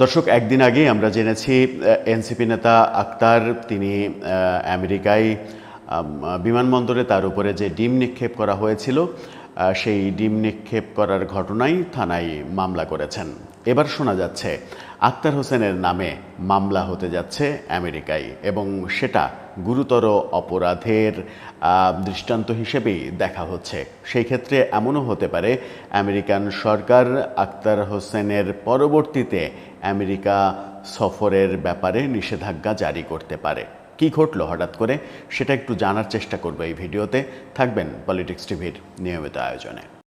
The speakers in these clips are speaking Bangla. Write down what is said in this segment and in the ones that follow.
দর্শক, একদিন আগে আমরা জেনেছি এনসিপি নেতা আক্তার, তিনি আমেরিকায় বিমানবন্দরে তার উপরে যে ডিম নিক্ষেপ করা হয়েছিল সেই ডিম নিক্ষেপ করার ঘটনায় থানায় মামলা করেছেন। এবার শোনা যাচ্ছে, আক্তার হোসেনের নামে মামলা হতে যাচ্ছে আমেরিকায় এবং সেটা গুরুতর অপরাধের দৃষ্টান্ত হিসেবেই দেখা হচ্ছে। সেই ক্ষেত্রে এমনও হতে পারে, আমেরিকান সরকার আক্তার হোসেনের পরবর্তীতে আমেরিকা সফরের ব্যাপারে নিষেধাজ্ঞা জারি করতে পারে। কি ঘটলো হঠাৎ করে, সেটা একটু জানার চেষ্টা করব এই ভিডিওতে। থাকবেন পলিটিক্স টিভির নিয়মিত আয়োজনে।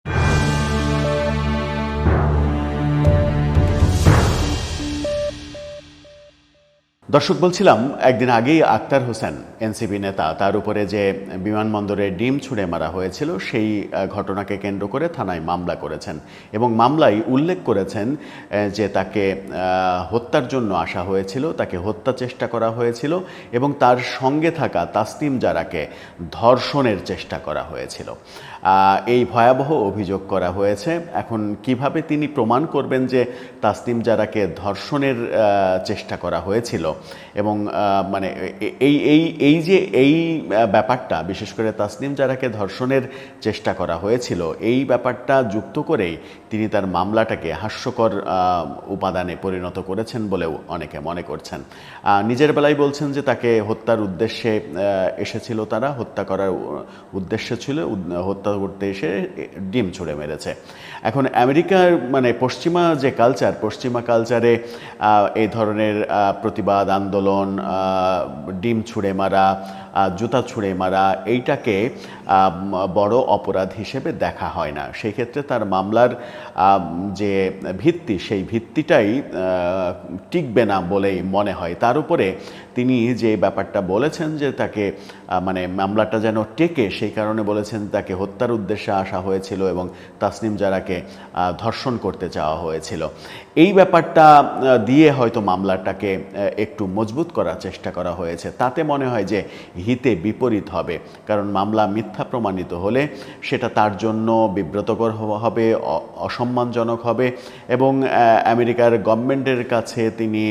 দর্শক, বলছিলাম, একদিন আগেই আক্তার হোসেন, এনসিপি নেতা, তার উপরে যে বিমানবন্দরে ডিম ছুঁড়ে মারা হয়েছিল, সেই ঘটনাকে কেন্দ্র করে থানায় মামলা করেছেন এবং মামলায় উল্লেখ করেছেন যে তাকে হত্যার জন্য আসা হয়েছিল, তাকে হত্যা চেষ্টা করা হয়েছিল এবং তার সঙ্গে থাকা তাসনিম জারাকে ধর্ষণের চেষ্টা করা হয়েছিল। এই ভয়াবহ অভিযোগ করা হয়েছে। এখন কীভাবে তিনি প্রমাণ করবেন যে তাসনিম জারাকে ধর্ষণের চেষ্টা করা হয়েছিল? এবং মানে এই এই এই যে, এই ব্যাপারটা, বিশেষ করে তাসনিম জারাকে ধর্ষণের চেষ্টা করা হয়েছিল, এই ব্যাপারটা যুক্ত করেই তিনি তার মামলাটাকে হাস্যকর উপাদানে পরিণত করেছেন বলেও অনেকে মনে করছেন। নিজের বেলায় বলছেন যে তাকে হত্যার উদ্দেশ্যে এসেছিল তারা, হত্যা করার উদ্দেশ্য ছিল হত্যা করতে এসে ডিম ছুঁড়ে মেরেছে। এখন আমেরিকার মানে পশ্চিমা যে কালচার পশ্চিমা কালচারে এই ধরনের প্রতিবাদ আন্দোলন ডিম ছুঁড়ে মারা জুতা ছুঁড়ে মারা, এইটাকে বড় অপরাধ হিসেবে দেখা হয় না। সেই ক্ষেত্রে তার মামলার যে ভিত্তি, সেই ভিত্তিটাই টিকবে না বলেই মনে হয়। তার উপরে তিনি যে ব্যাপারটা বলেছেন যে তাকে মানে মামলাটা যেন টেকে, সেই কারণে বলেছেন তাকে হত্যার উদ্দেশ্যে আসা হয়েছিল এবং তাসনিম জারাকে ধর্ষণ করতে চাওয়া হয়েছিল। এই ব্যাপারটা দিয়ে হয়তো মামলাটাকে একটু মজবুত করার চেষ্টা করা হয়েছে। তাতে মনে হয় যে হিতে বিপরীত হবে, কারণ মামলা মিথ্যা প্রমাণিত হলে সেটা তার জন্য বিব্রতকর হবে অসম্মানজনক হবে এবং আমেরিকার গভর্নমেন্টের কাছে তিনি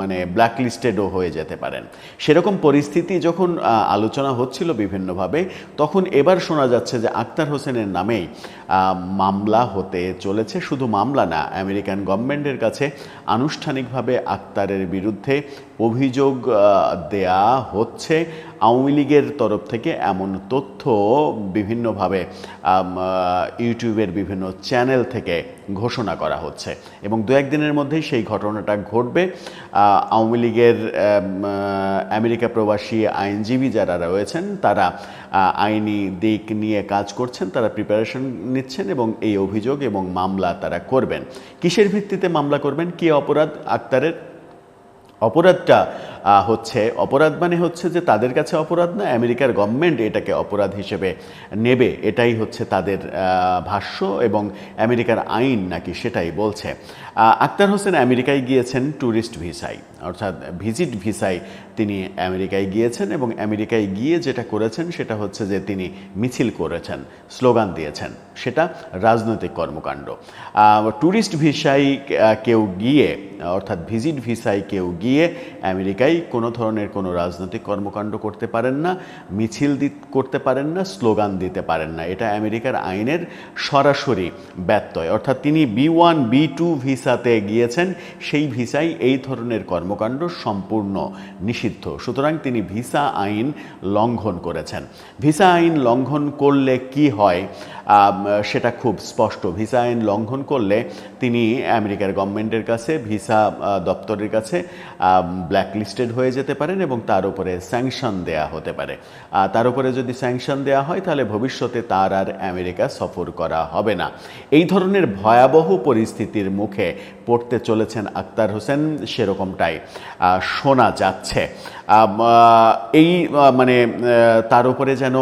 মানে ব্ল্যাকলিস্টেডও হয়ে যেতে পারেন। সেরকম পরিস্থিতি যখন আলোচনা হচ্ছিল বিভিন্নভাবে, তখন এবার শোনা যাচ্ছে যে আক্তার হোসেনের নামেই মামলা হতে চলেছে। শুধু মামলা না, আমেরিকান গভর্নমেন্টের কাছে আনুষ্ঠানিকভাবে আক্তারের বিরুদ্ধে অভিযোগ দেয়া হচ্ছে। আওয়ামী লীগের তরফ থেকে এমন তথ্য বিভিন্নভাবে ইউটিউবের বিভিন্ন চ্যানেল থেকে ঘোষণা করা হচ্ছে। এবং দু একদিনের মধ্যেই সেই ঘটনাটা ঘটবে। আওয়ামী লীগের আমেরিকা প্রবাসী আইনজীবী যারা রয়েছেন, তারা আইনি দিক নিয়ে কাজ করছেন, তারা প্রিপারেশন নিচ্ছেন এবং এই অভিযোগ এবং মামলা তারা করবেন। কিসের ভিত্তিতে মামলা করবেন? কি অপরাধ? আক্তারের অপরাধটা হচ্ছে, অপরাধ মানে হচ্ছে যে তাদের কাছে অপরাধ না, আমেরিকার গভর্নমেন্ট এটাকে অপরাধ হিসেবে নেবে, এটাই হচ্ছে তাদের ভাষ্য এবং আমেরিকার আইন নাকি সেটাই বলছে। আক্তার হোসেন আমেরিকায় গিয়েছেন ট্যুরিস্ট ভিসায়। অর্থাৎ ভিজিট ভিসায় তিনি আমেরিকায় গিয়েছেন এবং আমেরিকায় গিয়ে যেটা করেছেন সেটা হচ্ছে যে তিনি মিছিল করেছেন, স্লোগান দিয়েছেন। সেটা রাজনৈতিক কর্মকাণ্ড। ট্যুরিস্ট ভিসায় কেউ গিয়ে, অর্থাৎ ভিজিট ভিসায় কেউ গিয়ে আমেরিকায় কোনো ধরনের কোনো রাজনৈতিক কর্মকাণ্ড করতে পারেন না, মিছিল দি, করতে পারেন না, স্লোগান দিতে পারেন না। এটা আমেরিকার আইনের সরাসরি ব্যত্যয়। অর্থাৎ তিনি বি ওয়ান, বি টু ভিসাতে গিয়েছেন, সেই ভিসাই এই ধরনের কর্মকাণ্ড সম্পূর্ণ নিষিদ্ধ। সুতরাং তিনি ভিসা আইন লঙ্ঘন করেছেন। ভিসা আইন লঙ্ঘন করলে কি হয়? সেটা খুব স্পষ্ট। ভিসা আইন লঙ্ঘন করলে তিনি আমেরিকার গভর্নমেন্টের কাছে, ভিসা দপ্তরের কাছে ব্ল্যাকলিস্টেড হয়ে যেতে পারেন এবং তার উপরে স্যাংশন দেয়া হতে পারে। তার উপরে যদি স্যাংশন দেয়া হয়, তাহলে ভবিষ্যতে তার আর আমেরিকা সফর করা হবে না। এই ধরনের ভয়াবহ পরিস্থিতির মুখে পড়তে চলেছেন আক্তার হোসেন, সেরকমটাই শোনা যাচ্ছে। এই মানে তার উপরে যেন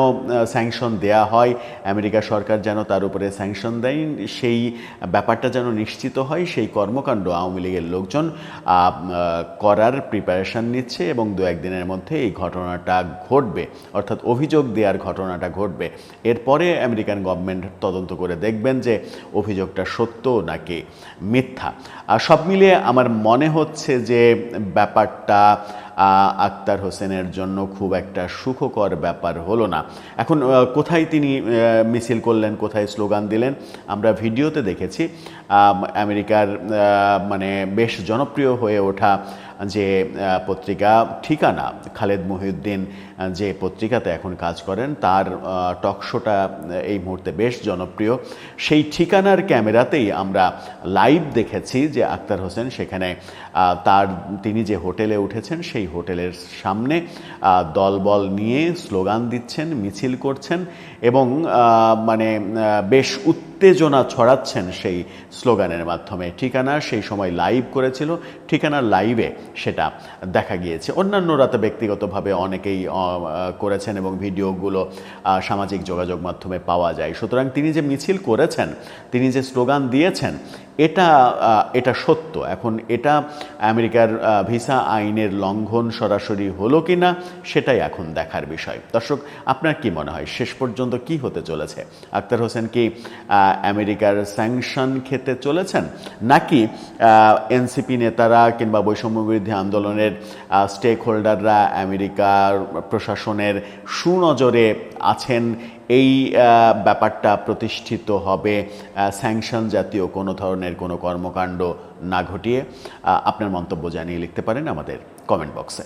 স্যাংশন দেয়া হয়, আমেরিকা সরকার যেন তার উপরে স্যাংশন দেয়, সেই ব্যাপারটা যেন নিশ্চিত হয়, সেই কর্মকাণ্ড আওয়ামী লীগের লোকজন করার প্রিপারেশন নিচ্ছে এবং দু একদিনের মধ্যে এই ঘটনাটা ঘটবে, অর্থাৎ অভিযোগ দেওয়ার ঘটনাটা ঘটবে। এরপরে আমেরিকান গভর্নমেন্ট তদন্ত করে দেখবেন যে অভিযোগটা সত্য নাকি মিথ্যা। সব মিলিয়ে আমার মনে হচ্ছে যে ব্যাপারটা আক্তার হোসেনের জন্য খুব একটা সুখকর ব্যাপার হলো না। এখন কোথায় তিনি মিছিল করলেন, কোথায় স্লোগান দিলেন, আমরা ভিডিওতে দেখেছি। আমেরিকার মানে বেশ জনপ্রিয় হয়ে ওঠা যে পত্রিকা, ঠিকানা, খালেদ মহিউদ্দিন যে পত্রিকাতে এখন কাজ করেন, তার টকশোটা এই মুহূর্তে বেশ জনপ্রিয়। সেই ঠিকানার ক্যামেরাতেই আমরা লাইভ দেখেছি যে আক্তার হোসেন সেখানে তার, তিনি যে হোটেলে উঠেছেন, সেই হোটেলের সামনে দলবল নিয়ে স্লোগান দিচ্ছেন, মিছিল করছেন এবং মানে বেশ উত্তেজনা ছড়াচ্ছেন সেই স্লোগানের মাধ্যমে। ঠিকানা সেই সময় লাইভ করেছিল। ঠিকানার লাইভে সেটা দেখা গিয়েছে। অন্যান্যরা তো ব্যক্তিগতভাবে অনেকেই করেছেন এবং ভিডিওগুলো সামাজিক যোগাযোগ মাধ্যমে পাওয়া যায়। সুতরাং তিনি যে মিছিল করেছেন, তিনি যে স্লোগান দিয়েছেন এটা এটা সত্য। এখন এটা আমেরিকার ভিসা আইনের লঙ্ঘন সরাসরি হলো কি না সেটাই এখন দেখার বিষয়। দর্শক, আপনার কি মনে হয়? শেষ পর্যন্ত কি হতে চলেছে? আক্তার হোসেন কি আমেরিকার স্যাংশন খেতে চলেছেন? নাকি এনসিপি নেতারা কিংবা বৈষম্য বিরোধী আন্দোলনের স্টেক হোল্ডাররা আমেরিকার প্রশাসনের সুনজরে আছেন এই ব্যাপারটা প্রতিষ্ঠিত হবে স্যাংশন জাতীয় কোনো ধরনের কোনো কর্মকাণ্ড না ঘটিয়ে আপনার মন্তব্য জানিয়ে লিখতে পারেন আমাদের কমেন্ট বক্সে।